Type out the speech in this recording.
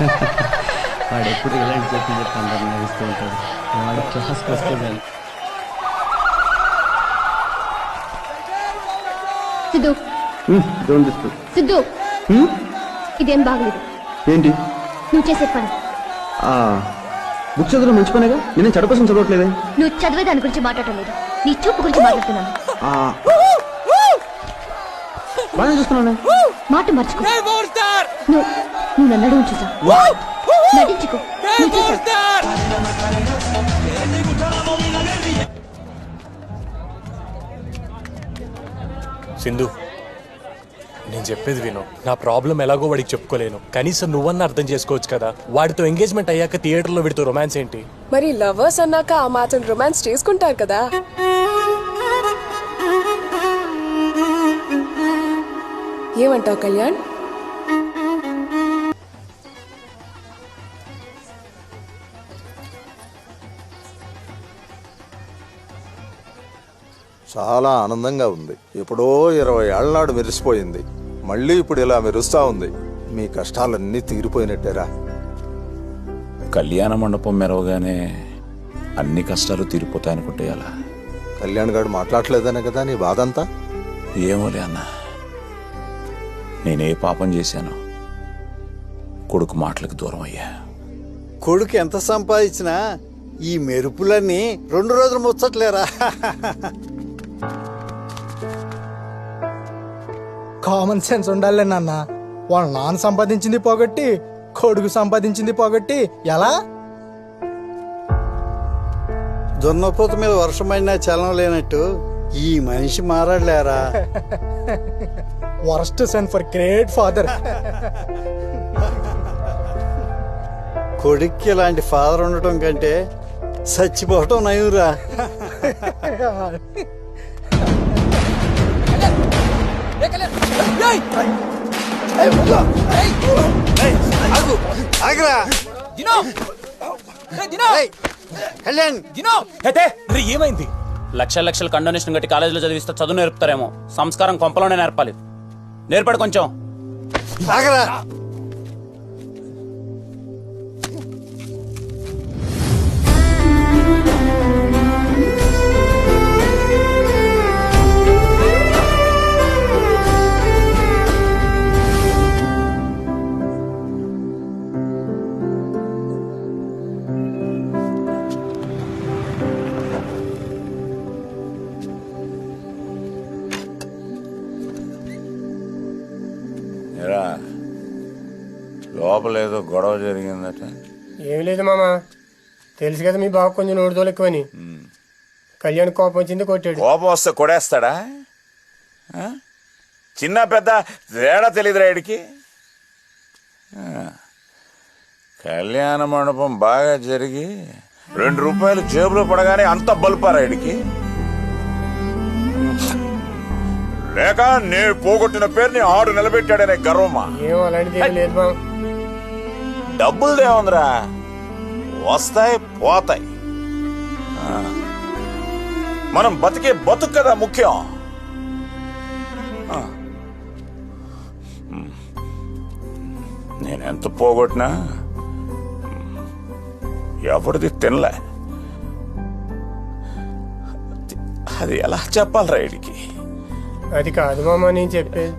ఎప్పుడు ఇలాంటి చెప్పి చెప్పి అందరు నవ్విస్తూ ఉంటాడు. వాడు క్లాస్కి వస్తే చాలు. సిద్ధు. డోంట్ సిద్ధు? ఇదేం బాగలేదు. ఏంటి? నువ్వు చేసే పని. బుక్ చదవడం మంచి పనేగా నేను చెడ కోసం చదవట్లేదే? నువ్వు చదివే దాని గురించి మాట్లాడటం లేదు. నీ చూపు గురించి మాట్లాడుతున్నాను. ఆ, బాగానే చూస్తున్నానే మాట మర్చుకో నువ్వు నువ్వు నన్ను అడుగు చూసా. నటించుకో. సింధు నేను చెప్పేది విను. నా ప్రాబ్లం ఎలాగో వాడికి చెప్పుకోలేను. కనీసం నువ్వన్నా అర్థం చేసుకోవచ్చు కదా. వాడితో ఎంగేజ్మెంట్ అయ్యాక థియేటర్లో వీడితో రొమాన్స్ ఏంటి? మరి లవర్స్ అన్నాక ఆ మాత్రం రొమాన్స్ చేసుకుంటారు కదా. ఏమంటావు కళ్యాణ్? చాలా ఆనందంగా ఉంది. ఎప్పుడో ఇరవై ఏళ్ళనాడు మెరిసిపోయింది. మళ్ళీ ఇప్పుడు ఇలా మెరుస్తా ఉంది. మీ కష్టాలన్నీ తీరిపోయినట్టేరా. కళ్యాణ మండపం మెరవగానే అన్ని కష్టాలు తీరిపోతాయనుకుంటే అలా కళ్యాణ్ గారు మాట్లాడలేదనే కదా నీ బాధంతా? ఏమోలే అన్న. నేనే పాపం చేశాను. కొడుకు మాటలకు దూరం అయ్యా. కొడుకు ఎంత సంపాదించినా ఈ మెరుపులన్నీ రెండు రోజులు ముచ్చట్లేరా? కామన్ సెన్స్ ఉండాలి నాన్న. వాళ్ళ నాన్న సంపాదించింది పోగొట్టి కొడుకు సంపాదించింది పోగొట్టి ఎలా? దున్నపోత మీద వర్షం పడినా చలనం లేనట్టు ఈ మనిషి మారాడులేరా? Worst son for great father. కొడుక్కి ఇలాంటి ఫాదర్ ఉండటం కంటే చచ్చిపోవటం నయురా. ఆగరా. ఏయ్, కళ్యాణ్! ఏమైంది? లక్షల లక్షల కండోనేషన్ కట్టి కాలేజీలో చదివిస్తే చదువు నేర్పుతారేమో. సంస్కారం కొంపలోనే నేర్పాలి. నేర్పడు కొంచెం. లోపల ఏదో గొడవ జరిగిందట. ఏం లేదు మామ. తెలుసు కదా మీ బాబు కొంచెం నోడుదోలు ఎక్కువని. కళ్యాణ్ కోపం వచ్చింది కొట్టాడు. కోపం వస్తే కొడేస్తాడా? ఆ? చిన్న పెద్ద తేడా తెలియదురా ఇడికి కళ్యాణ మండపం బాగా జరిగి రెండు రూపాయలు జేబులో పడగానే అంత బలుపారా ఇడికి లేక నే పోగొట్టిన పేరుని ఆడు నిలబెట్టాడనే గర్వమా? ఏం అలాంటిది ఏం లేదు మామ. డబ్బులుదేమందిరా వస్తాయి పోతాయి. మనం బతికే బతుకు కదా ముఖ్యం. నేనెంత పోగొట్టినా ఎవరిది తినలే. అది ఎలా చెప్పాలి రైడ్కి అది కాదు మామ నేను చెప్పేది